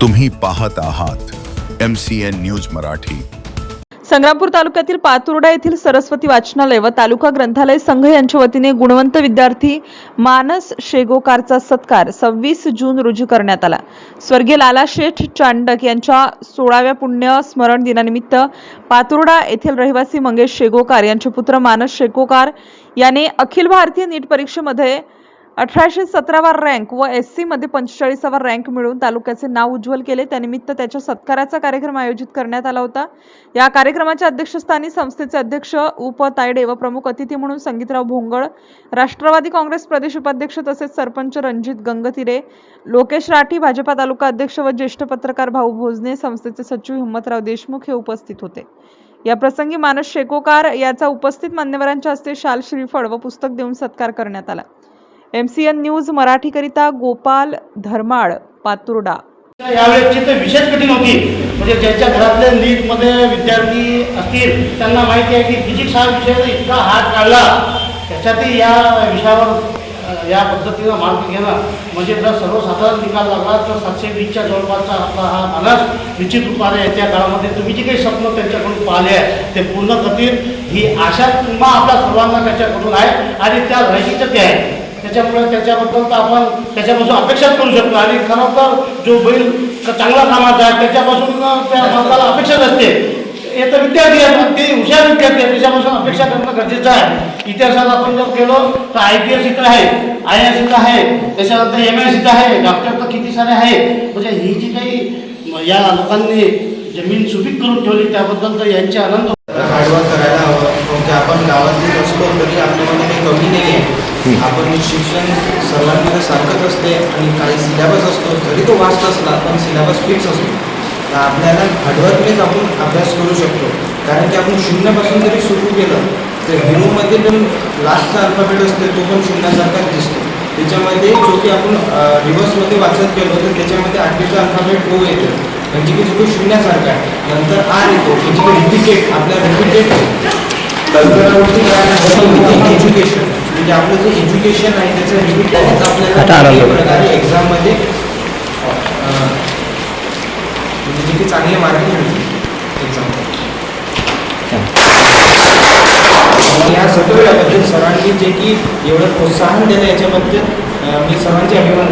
तुम्ही पाहत आहात M C N news Marathi. Sangrampur तालुक्यातील पातुर्डा येथील सरस्वती वाचनालय व तालुका ग्रंथालय संघ यांच्या वतीने गुणवंत विद्यार्थी मानस शेगोकारचा सत्कार सव्वीस जून रोजी करण्यात आला. स्वर्गीय लाला शेठ चांडक यांच्या सोळाव्या पुण्य स्मरण दिनानिमित्त पातुर्डा येथील रहिवासी मंगेश शेगोकार यांचे पुत्र मानस शेगोकार याने अखिल भारतीय नीट परीक्षेमध्ये अठराशे सतरावा रँक व एस सीमध्ये पंचेचाळीसावा रँक मिळवून तालुक्याचे नाव उज्ज्वल केले. त्यानिमित्त त्याच्या सत्काराचा कार्यक्रम आयोजित करण्यात आला होता. या कार्यक्रमाच्या अध्यक्षस्थानी संस्थेचे अध्यक्ष उप तायडे व प्रमुख अतिथी म्हणून संगीतराव भोंगळ राष्ट्रवादी काँग्रेस प्रदेश उपाध्यक्ष तसेच सरपंच रणजित गंगतिरे लोकेश राठी भाजपा तालुका अध्यक्ष व ज्येष्ठ पत्रकार भाऊ भोजने संस्थेचे सचिव हिंमतराव देशमुख हे उपस्थित होते. या प्रसंगी मानस शेकोकार याचा उपस्थित मान्यवरांच्या हस्ते शाल श्रीफळ व पुस्तक देऊन सत्कार करण्यात आला. एम सी एन न्यूज मराठीकरिता गोपाल धर्माळ पातुर्डा. यावेळेची तर विशेष कठीण होती. म्हणजे ज्यांच्या घरातल्या नीटमध्ये विद्यार्थी असतील त्यांना माहिती आहे की फिजिक्स हा विषय इतका हात काढला त्याच्यातही या विषयावर या पद्धतीनं मार्क घेणं म्हणजे जर सर्वसाधारण निकाल लागला तर सातशे वीसच्या जवळपासचा आपला हा मानस निश्चित रूपाने येत्या काळामध्ये तुम्ही जे काही स्वप्न त्यांच्याकडून पाहिले आहे ते पूर्ण करतील. ही आशा पुन्हा आपल्या सर्वांना त्याच्याकडून आहे आणि त्या राहिलीचं आहे. त्याच्यामुळे त्याच्याबद्दल तर आपण त्याच्यापासून अपेक्षाच करू शकतो. आणि खरं तर जो बैल चांगला कामाचा आहे त्याच्यापासून त्या माणसाला अपेक्षाच असते. हे तर विद्यार्थी आहे पण ते हुशार विद्यार्थी आहे त्याच्यापासून अपेक्षा करणं गरजेचं आहे. इतिहासात आपण जर गेलो तर आय पी एस इथं आहे आय एस इथं आहे त्याच्यानंतर एम एस इथं आहे डॉक्टर तर किती सारे आहे. म्हणजे ही जी काही या लोकांनी जमीन सुपीक करून ठेवली त्याबद्दल तर यांचे आनंद हार्डवर्क करायला हवं. म्हणजे आपण गावातील असलो तरी आपल्यामध्ये काही कमी नाही आहे. आपण शिक्षण सर्वांमध्ये सारखंच असते आणि काही सिलेबस असतो जरी तो वास्ट असला पण सिलेबस फिक्स असतो. तर आपल्याला हार्डवर्कनेच आपण अभ्यास करू शकतो. कारण की आपण शून्यापासून जरी सुरू केलं तर हिरोमध्ये पण लास्टचा अल्फाबेट असते तो पण शून्यासारखाच दिसतो. त्याच्यामध्ये जो की आपण रिव्हर्समध्ये वाचत गेलो तर त्याच्यामध्ये आठवीचा अल्फाबेट ओ येतो. म्हणजे की जो शून्यासारखा आहे. नंतर आर येतो. म्हणजे की रिपीटेड आपल्या रिपीटेड कल्पनावरती एज्युकेशन म्हणजे आपलं जे एज्युकेशन आहे त्याचं रिपीटेड आपल्याला एक प्रकारे एक्झाममध्ये म्हणजे जे की चांगले मार्क मिळतील एक्झाममध्ये या सगळ्याबद्दल सरांनी जे की एवढं प्रोत्साहन दिलं याच्याबद्दल मी सर्वांचे अभिमान